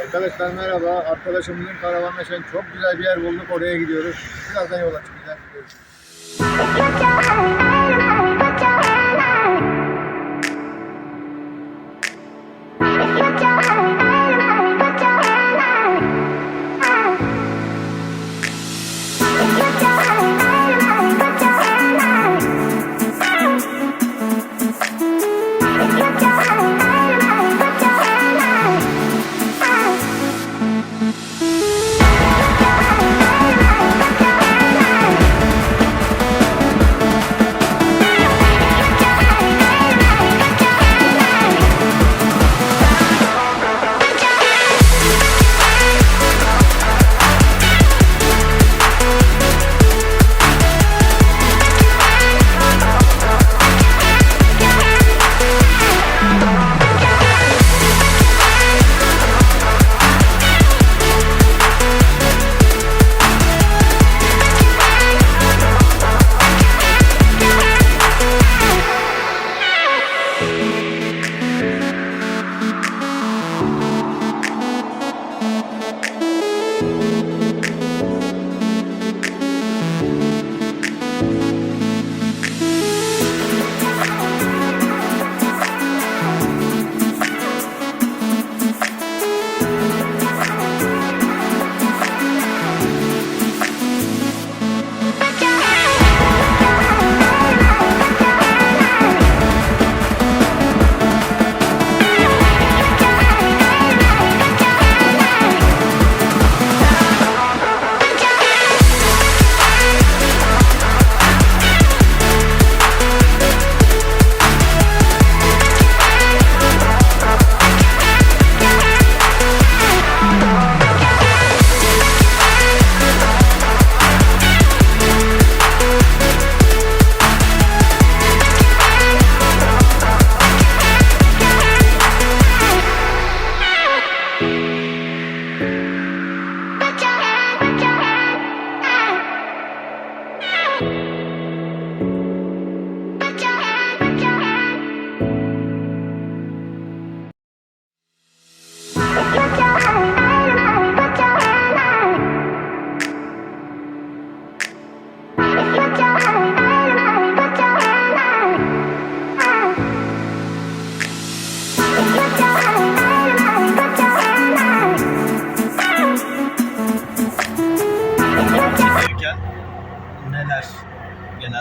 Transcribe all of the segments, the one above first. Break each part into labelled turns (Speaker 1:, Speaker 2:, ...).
Speaker 1: Arkadaşlar merhaba. Arkadaşımızın karavanla şimdi çok güzel bir yer bulduk. Oraya gidiyoruz. Birazdan yola çıkacağız. Görüşürüz.
Speaker 2: Çekilirken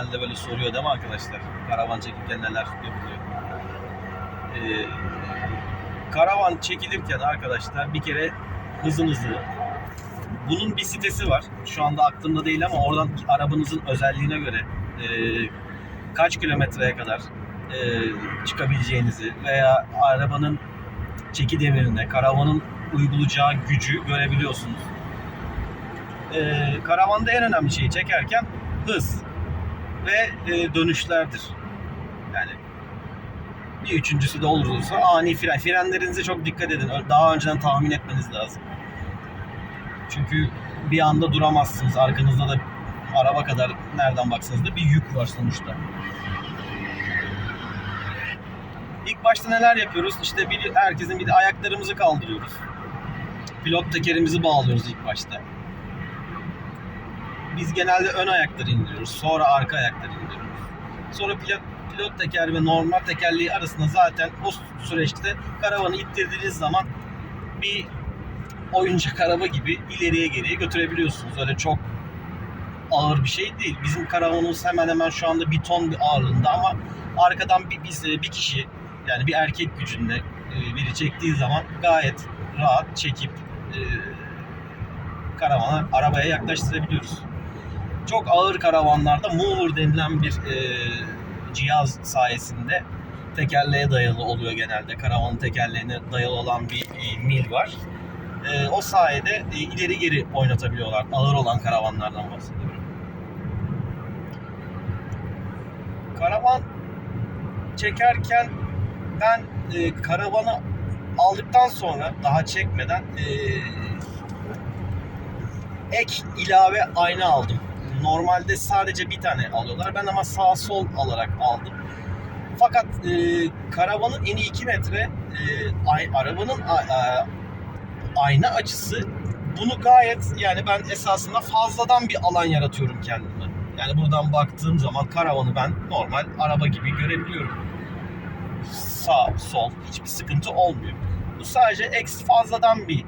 Speaker 2: genelde böyle soruyor değil mi arkadaşlar? Karavan çekilirken neler yapılıyor? Ee, karavan çekilirken arkadaşlar bir kere hızınızı bunun bir sitesi var. Şu anda aklımda değil ama oradan arabanızın özelliğine göre e, kaç kilometreye kadar e, çıkabileceğinizi veya arabanın çeki devrinde karavanın uygulayacağı gücü görebiliyorsunuz e, karavanda en önemli şeyi çekerken hız ve e, dönüşlerdir. Yani bir üçüncüsü de olursa ani fren. Frenlerinize çok dikkat edin. Daha önceden tahmin etmeniz lazım. Çünkü bir anda duramazsınız. Arkanızda da araba kadar nereden baksanız da bir yük var sonuçta. İlk başta neler yapıyoruz? İşte bir, herkesin bir de ayaklarımızı kaldırıyoruz. Pilot tekerimizi bağlıyoruz ilk başta biz genelde ön ayakları indiriyoruz. Sonra arka ayakları indiriyoruz. Sonra pilot, pilot teker ve normal tekerleği arasında zaten o süreçte karavanı ittirdiğiniz zaman bir oyuncak araba gibi ileriye geriye götürebiliyorsunuz. Öyle çok ağır bir şey değil. Bizim karavanımız hemen hemen şu anda bir ton bir ağırlığında ama arkadan bir, bir, bir kişi yani bir erkek gücünde e, biri çektiği zaman gayet rahat çekip e, karavana arabaya yaklaştırabiliyoruz çok ağır karavanlarda mover denilen bir e, cihaz sayesinde tekerleğe dayalı oluyor genelde. Karavanın tekerleğine dayalı olan bir e, mil var. E, o sayede e, ileri geri oynatabiliyorlar. Ağır olan karavanlardan bahsediyorum. Karavan çekerken ben e, karavanı aldıktan sonra daha çekmeden e, ek ilave ayna aldım normalde sadece bir tane alıyorlar. Ben ama sağ sol alarak aldım. Fakat e, karavanın eni 2 metre, e, ay, arabanın a, a, ayna açısı bunu gayet yani ben esasında fazladan bir alan yaratıyorum kendime. Yani buradan baktığım zaman karavanı ben normal araba gibi görebiliyorum. Sağ, sol hiçbir sıkıntı olmuyor. Bu sadece eks fazladan bir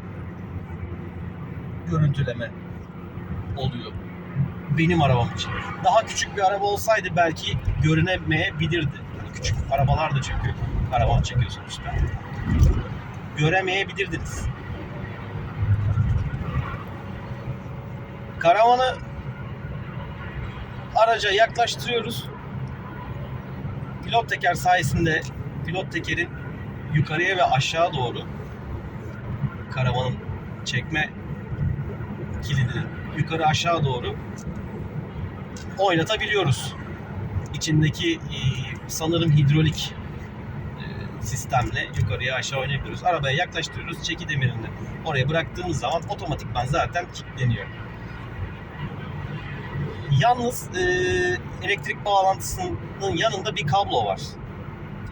Speaker 2: görüntüleme oluyor. Benim arabam için. Daha küçük bir araba olsaydı belki görünemeyebilirdi. Yani küçük arabalar da çünkü karavan çekiyor sonuçta. Göremeyebilirdiniz. Karavanı araca yaklaştırıyoruz. Pilot teker sayesinde pilot tekerin yukarıya ve aşağı doğru karavanın çekme kilidini yukarı aşağı doğru oynatabiliyoruz. İçindeki e, sanırım hidrolik e, sistemle yukarıya aşağı oynayabiliyoruz. Arabaya yaklaştırıyoruz. Çeki demirini oraya bıraktığımız zaman otomatikman zaten kilitleniyor. Yalnız e, elektrik bağlantısının yanında bir kablo var.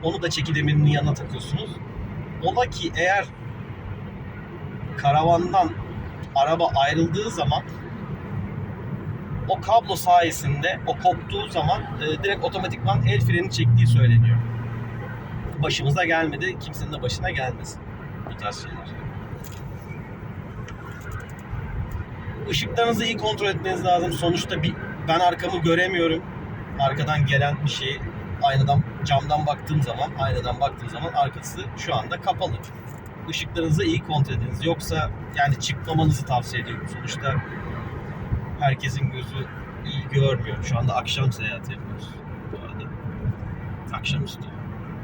Speaker 2: Onu da çeki demirinin yanına takıyorsunuz. Ola ki eğer karavandan araba ayrıldığı zaman o kablo sayesinde o koptuğu zaman e, direkt otomatikman el freni çektiği söyleniyor. Başımıza gelmedi, kimsenin de başına gelmesin bu tarz şeyler. Işıklarınızı iyi kontrol etmeniz lazım. Sonuçta bir, ben arkamı göremiyorum. Arkadan gelen bir şey aynadan camdan baktığım zaman aynadan baktığım zaman arkası şu anda kapalı. Işıklarınızı iyi kontrol ediniz. Yoksa yani çıkmamanızı tavsiye ediyorum. Sonuçta herkesin gözü iyi görmüyor. Şu anda akşam seyahati yapıyoruz bu arada. Akşamüstü.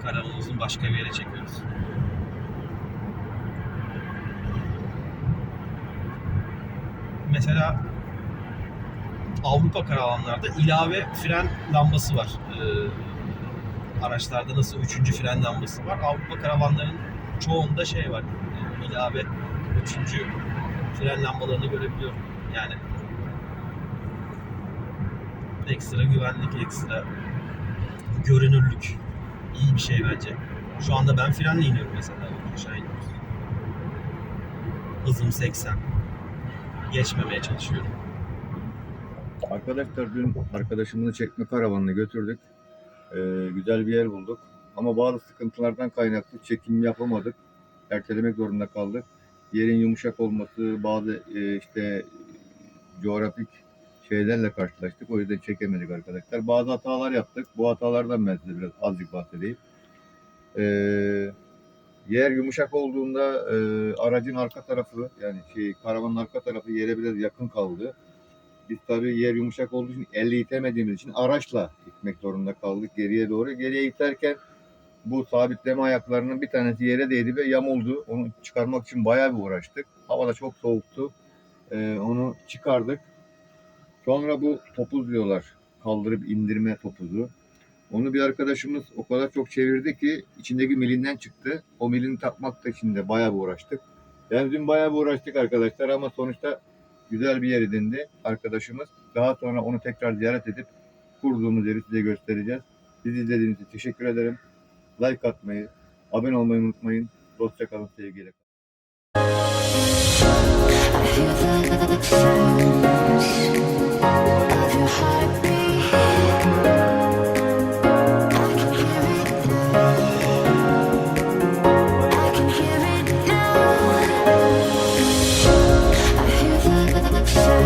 Speaker 2: Karavanımızın başka bir yere çekiyoruz. Mesela Avrupa karavanlarda ilave fren lambası var. Ee, araçlarda nasıl üçüncü fren lambası var. Avrupa karavanların çoğunda şey var. Ee, ilave üçüncü fren lambalarını görebiliyorum. Yani ekstra güvenlik, ekstra görünürlük iyi bir şey bence. Şu anda ben frenle iniyorum mesela. Aşağı iniyoruz. Hızım 80. Geçmemeye çalışıyorum.
Speaker 1: Arkadaşlar dün arkadaşımızı çekme karavanını götürdük. Ee, güzel bir yer bulduk. Ama bazı sıkıntılardan kaynaklı çekim yapamadık. Ertelemek zorunda kaldık. Yerin yumuşak olması, bazı e, işte coğrafik şeylerle karşılaştık. O yüzden çekemedik arkadaşlar. Bazı hatalar yaptık. Bu hatalardan ben size biraz azıcık bahsedeyim. Ee, yer yumuşak olduğunda e, aracın arka tarafı yani şey karavanın arka tarafı yere biraz yakın kaldı. Biz tabii yer yumuşak olduğu için elle itemediğimiz için araçla gitmek zorunda kaldık geriye doğru. Geriye iterken bu sabitleme ayaklarının bir tanesi yere değdi ve yamuldu. Onu çıkarmak için bayağı bir uğraştık. Hava da çok soğuktu. Ee, onu çıkardık. Sonra bu topuz diyorlar. Kaldırıp indirme topuzu. Onu bir arkadaşımız o kadar çok çevirdi ki içindeki milinden çıktı. O milini takmak da için de bayağı bir uğraştık. Yani dün bayağı bir uğraştık arkadaşlar ama sonuçta güzel bir yer edindi arkadaşımız. Daha sonra onu tekrar ziyaret edip kurduğumuz yeri size göstereceğiz. Bizi izlediğiniz için teşekkür ederim like atmayı, abone olmayı unutmayın. Dostça kalın, sevgiyle kalın.
Speaker 3: Thank.